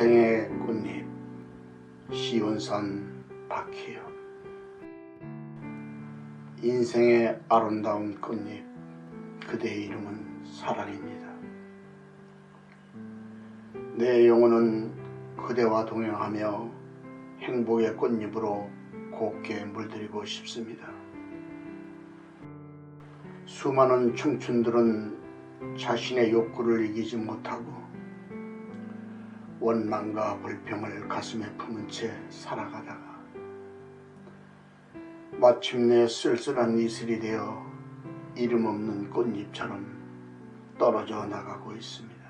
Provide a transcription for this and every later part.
인생의 꽃잎 시온산 박희요 인생의 아름다운 꽃잎 그대의 이름은 사랑입니다. 내 영혼은 그대와 동행하며 행복의 꽃잎으로 곱게 물들이고 싶습니다. 수많은 청춘들은 자신의 욕구를 이기지 못하고 원망과 불평을 가슴에 품은 채 살아가다가 마침내 쓸쓸한 이슬이 되어 이름 없는 꽃잎처럼 떨어져 나가고 있습니다.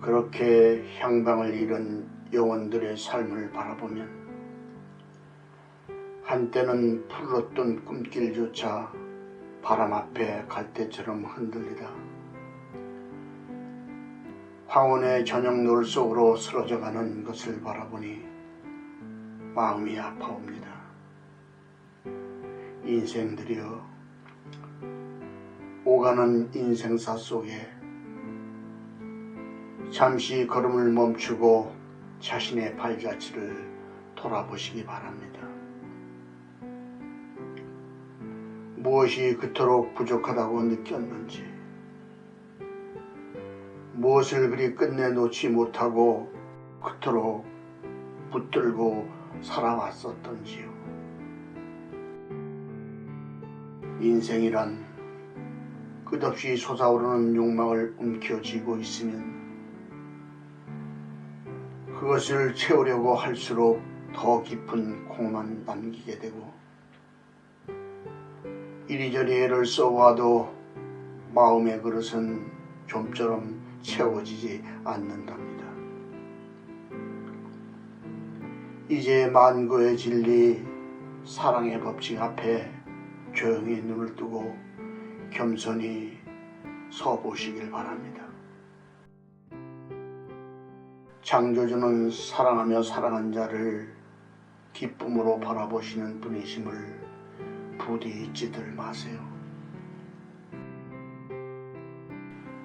그렇게 향방을 잃은 영혼들의 삶을 바라보면 한때는 푸르렀던 꿈길조차 바람 앞에 갈대처럼 흔들리다 황혼의 저녁 노을 속으로 쓰러져가는 것을 바라보니 마음이 아파옵니다. 인생들이여 오가는 인생사 속에 잠시 걸음을 멈추고 자신의 발자취를 돌아보시기 바랍니다. 무엇이 그토록 부족하다고 느꼈는지, 무엇을 그리 끝내 놓지 못하고 그토록 붙들고 살아왔었던지요. 인생이란 끝없이 솟아오르는 욕망을 움켜쥐고 있으면 그것을 채우려고 할수록 더 깊은 공만 남기게 되고 이리저리 애를 써와도 마음의 그릇은 좀처럼 채워지지 않는답니다. 이제 만고의 진리 사랑의 법칙 앞에 조용히 눈을 뜨고 겸손히 서 보시길 바랍니다. 창조주는 사랑하며 사랑한 자를 기쁨으로 바라보시는 분이심을 부디 잊지들 마세요.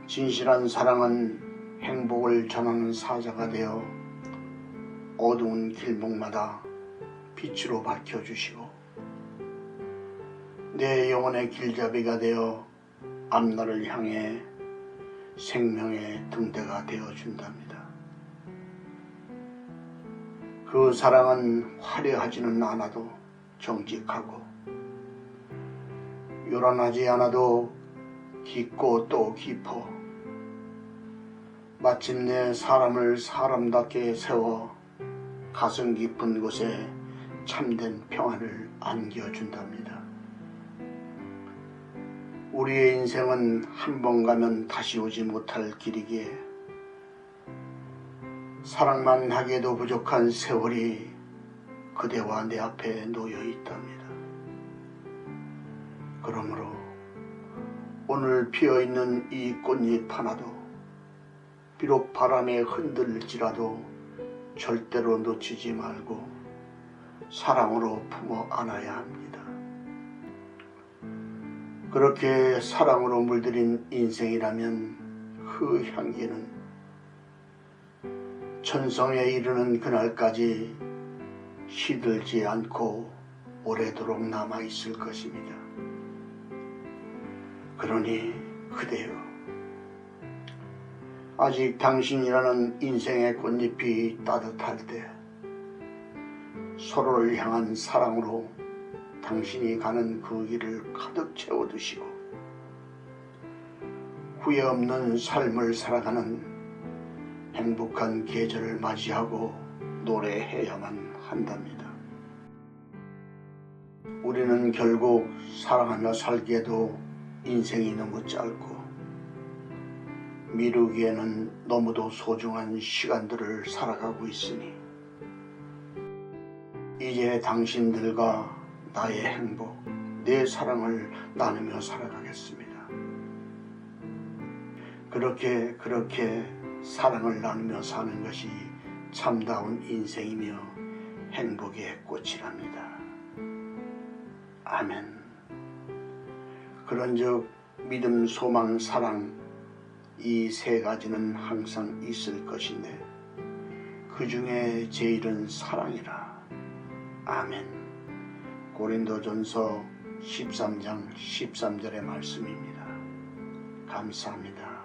진실한 사랑은 행복을 전하는 사자가 되어 어두운 길목마다 빛으로 밝혀주시고 내 영혼의 길잡이가 되어 앞날을 향해 생명의 등대가 되어 준답니다. 그 사랑은 화려하지는 않아도 정직하고 요란하지 않아도 깊고 또 깊어 마침내 사람을 사람답게 세워 가슴 깊은 곳에 참된 평안을 안겨준답니다. 우리의 인생은 한 번 가면 다시 오지 못할 길이기에 사랑만 하기에도 부족한 세월이 그대와 내 앞에 놓여 있답니다. 그러므로 오늘 피어 있는 이 꽃잎 하나도 비록 바람에 흔들릴지라도 절대로 놓치지 말고 사랑으로 품어 안아야 합니다. 그렇게 사랑으로 물들인 인생이라면 그 향기는 천성에 이르는 그날까지 시들지 않고 오래도록 남아 있을 것입니다. 그러니 그대여 아직 당신이라는 인생의 꽃잎이 따뜻할 때 서로를 향한 사랑으로 당신이 가는 그 길을 가득 채워두시고 후회 없는 삶을 살아가는 행복한 계절을 맞이하고 노래해야만 한답니다. 우리는 결국 사랑하며 살기에도 인생이 너무 짧고 미루기에는 너무도 소중한 시간들을 살아가고 있으니 이제 당신들과 나의 행복, 내 사랑을 나누며 살아가겠습니다. 그렇게 그렇게 사랑을 나누며 사는 것이 참다운 인생이며 행복의 꽃이랍니다. 아멘. 그런즉 믿음, 소망, 사랑 이 세 가지는 항상 있을 것인데 그 중에 제일은 사랑이라. 아멘. 고린도전서 13장 13절의 말씀입니다. 감사합니다.